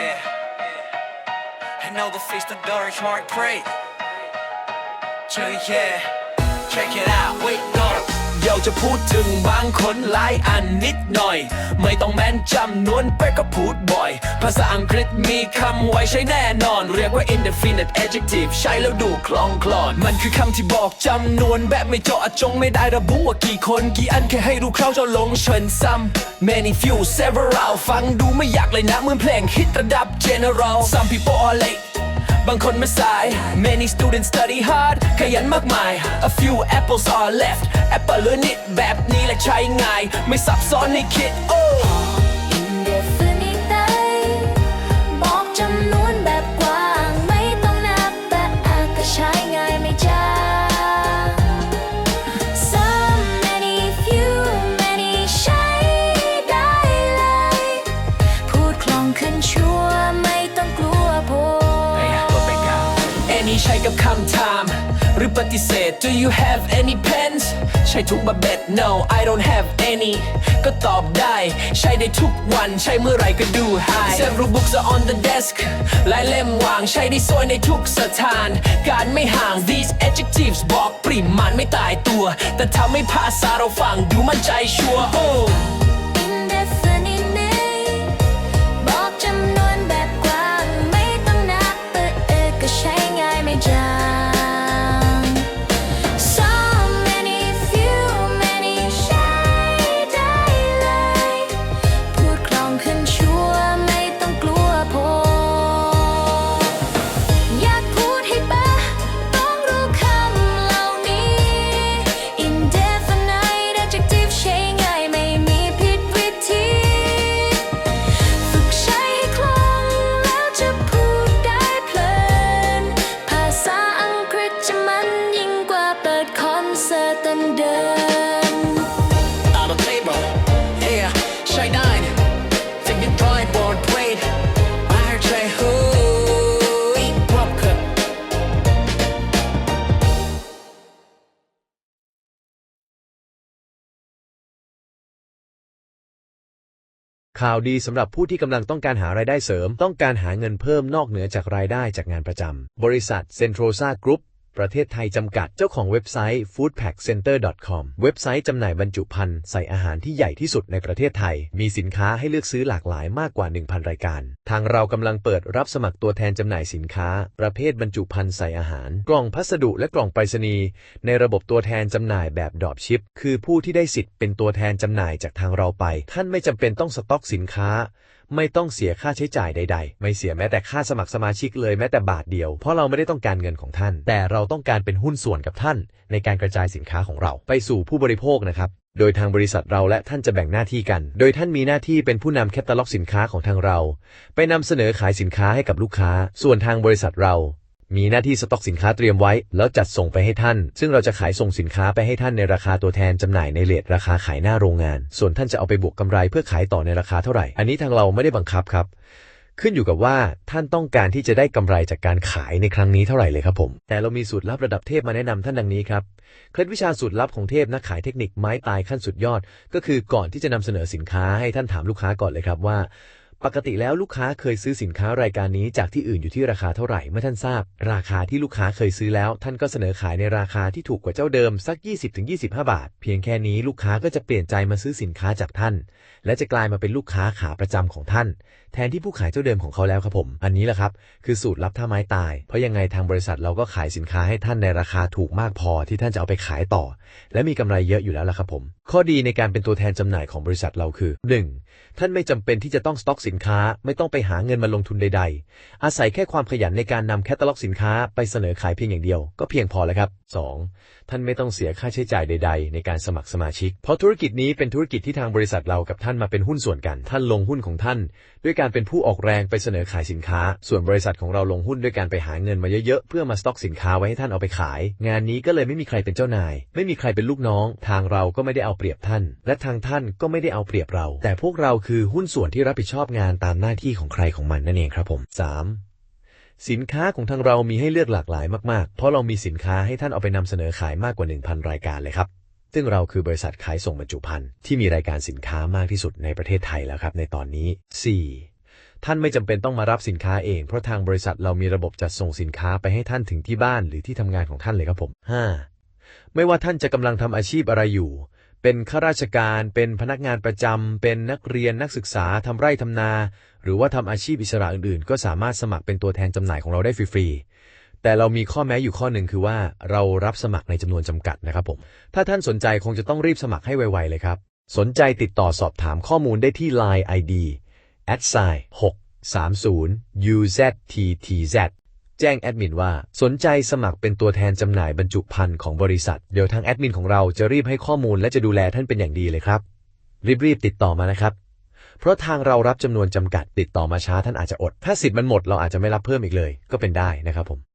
yeah. En al de feesten door is hard pray. Yeah, check it out, wait, go. เดี๋ยวจะพูดถึงบางคนหลายอันนิดหน่อย ไม่ต้องแม่นจำนวนเป๊ะก็พูดบ่อย ภาษาอังกฤษมีคำไว้ใช้แน่นอน เรียกว่า indefinite adjective ใช้แล้วดูคล่องคลอน มันคือคำที่บอกจำนวนแบบไม่เจาะจงไม่ได้ระบุว่ากี่คน กี่อันแค่ให้รู้คร่าวจะลงเชิญซ้ำ many few several ฟังดูไม่อยากเลยนะเหมือนเพลงฮิตระดับ general some people are late บางคนไม่สาย many students study hard ขยันมากมาย a few apples are left apple หรือนิดแบบนี้แหละใช้ง่าย ไม่ซับซ้อนในคิดโปฏิเสธ do you have any pens ใช้ทุกมาเบ็ด no I don't have any ก็ตอบได้ ใช้ได้ทุกวัน ใช้เมื่อไรก็ดู high several books are on the desk หลายเล่มวาง ใช้ได้สวยในทุกสถาน การไม่ห่าง these adjectives บอกปริมาณไม่ตายตัว แต่ทำให้ภาษาเราฟังดูมั่นใจชัวร์ oh ข่าวดีสำหรับผู้ที่กำลังต้องการหารายได้เสริม ต้องการหาเงินเพิ่มนอกเหนือจากรายได้จากงานประจำบริษัทเซนโทรซากรุ๊ป ประเทศไทยจำกัดเจ้าของเว็บไซต์ foodpackcenter.com เว็บไซต์จำหน่ายบรรจุภัณฑ์ใส่อาหารที่ใหญ่ที่สุดในประเทศไทย มีสินค้าให้เลือกซื้อหลากหลายมากกว่า 1,000 รายการ ทางเรากำลังเปิดรับสมัครตัวแทนจำหน่ายสินค้า ประเภทบรรจุภัณฑ์ใส่อาหาร กล่องพัสดุและกล่องไปรษณีย์ในระบบตัวแทนจำหน่ายแบบดรอปชิปคือผู้ที่ได้สิทธิ์เป็นตัวแทนจำหน่ายจากทางเราไป ท่านไม่จำเป็นต้องสต็อกสินค้า ไม่ต้องเสียค่าใช้จ่ายใด ๆ ไม่เสียแม้แต่ค่าสมัครสมาชิกเลยแม้แต่บาทเดียว เพราะเราไม่ได้ต้องการเงินของท่าน แต่เราต้องการเป็นหุ้นส่วนกับท่าน ในการกระจายสินค้าของเรา ไปสู่ผู้บริโภคนะครับ โดยทางบริษัทเราและท่านจะแบ่งหน้าที่กัน โดยท่านมีหน้าที่เป็นผู้นำแคตตาล็อกสินค้าของทางเรา ไปนำเสนอขายสินค้าให้กับลูกค้า ส่วนทางบริษัทเรา มีหน้าที่สต็อกสินค้าเตรียมไว้ แล้วจัดส่งไปให้ท่าน ซึ่งเราจะขายส่งสินค้าไปให้ท่านในราคาตัวแทนจำหน่ายในเลทราคาขายหน้าโรงงาน ส่วนท่านจะเอาไปบวกกำไรเพื่อขายต่อในราคาเท่าไหร่ อันนี้ทางเราไม่ได้บังคับครับ ขึ้นอยู่กับว่าท่านต้องการที่จะได้กำไรจากการขายในครั้งนี้เท่าไหร่เลยครับผม แต่เรามีสูตรลับระดับเทพมาแนะนำท่านดังนี้ครับ เคล็ดวิชาสูตรลับของเทพนักขายเทคนิคไม้ตายขั้นสุดยอด ก็คือก่อนที่จะนำเสนอสินค้าให้ท่านถามลูกค้าก่อนเลยครับว่า ปกติแล้วลูกค้าเคยซื้อสินค้ารายการนี้จากที่อื่นอยู่ที่ราคาเท่าไหร่เมื่อท่านทราบ ราคาที่ลูกค้าเคยซื้อแล้ว ท่านก็เสนอขายในราคาที่ถูกกว่าเจ้าเดิมสัก 20-25 บาท เพียงแค่นี้ลูกค้าก็จะเปลี่ยนใจมาซื้อสินค้าจากท่าน และจะกลายมาเป็นลูกค้าขาประจำของท่าน แทนที่ผู้ขายเจ้าเดิมของเขาแล้วครับผม อันนี้แหละครับ คือสูตรลับท่าไม้ตาย เพราะยังไงทางบริษัทเราก็ขายสินค้าให้ท่านในราคาถูกมากพอที่ท่านจะเอาไปขายต่อ และมีกำไรเยอะอยู่แล้วล่ะครับผม ข้อดีในการเป็นตัวแทนจำหน่ายของบริษัทเราคือ 1. ท่านไม่จำเป็นที่จะต้องสต็อกสินค้าไม่ต้องไปหาเงินมาลงทุนใด ๆ อาศัยแค่ความขยันในการนำแคตตาล็อกสินค้าไปเสนอขายเพียงอย่างเดียว ก็เพียงพอแล้วครับ 2. ท่านไม่ต้องเสียค่าใช้จ่ายใด ๆ ในการสมัครสมาชิก เพราะธุรกิจนี้เป็นธุรกิจที่ทางบริษัทเรากับท่านมาเป็นหุ้นส่วนกัน ท่านลงหุ้นของท่าน ด้วยการเป็นผู้ออกแรงไปเสนอขายสินค้า ส่วนบริษัทของเราลงหุ้นด้วยการไปหาเงินมาเยอะๆเพื่อมาสต็อกสินค้าไว้ให้ท่านเอาไปขาย งานนี้ก็เลยไม่มีใครเป็นเจ้านาย ไม่มีใครเป็นลูกน้อง ทางเราก็ไม่ได้เอาเปรียบท่าน และทางท่านก็ไม่ได้เอาเปรียบเรา แต่พวกเราคือหุ้นส่วนที่รับผิดชอบงานตามหน้าที่ของใครของมันนั่นเองครับผม 3. สินค้าของทางเรามีให้เลือกหลากหลายมากๆ เพราะเรามีสินค้าให้ท่านเอาไปนำเสนอขายมากกว่า 1,000 รายการเลยครับ ซึ่งเราคือบริษัทขายส่งบรรจุภัณฑ์ที่มีรายการสินค้ามากที่สุดในประเทศไทยแล้วครับ ในตอนนี้ 4. ท่านไม่จำเป็นต้องมารับสินค้าเอง เพราะทางบริษัทเรามีระบบจัดส่งสินค้าไปให้ท่านถึงที่บ้านหรือที่ทำงานของท่านเลยครับผม 5. ไม่ว่าท่านจะกำลังทำอาชีพอะไรอยู่ เป็นข้าราชการ เป็นพนักงานประจำ เป็นนักเรียนนักศึกษาทำไร่ทำนา หรือว่าทำอาชีพอิสระอื่นๆ ก็สามารถสมัครเป็นตัวแทนจำหน่ายของเราได้ฟรีๆ แต่เรามีข้อแม้อยู่ข้อหนึ่งคือว่าเรารับสมัครในจำนวนจำกัดนะครับผม ถ้าท่านสนใจคงจะต้องรีบสมัครให้ไวๆเลยครับ สนใจติดต่อสอบถามข้อมูลได้ที่ Line ID at sign 630 UZTTZ แจ้งแอดมินว่าสนใจสมัครเป็นตัวแทนจำหน่ายบรรจุภัณฑ์ของบริษัท เดี๋ยวทางแอดมินของเราจะรีบให้ข้อมูลและจะดูแลท่านเป็นอย่างดีเลยครับ รีบๆติดต่อมานะครับ เพราะทางเรารับจำนวนจำกัดติดต่อมาช้าท่านอาจจะอด ถ้าสิทธิ์มันหมดเราอาจจะไม่รับเพิ่มอีกเลย ก็เป็นได้นะครับผม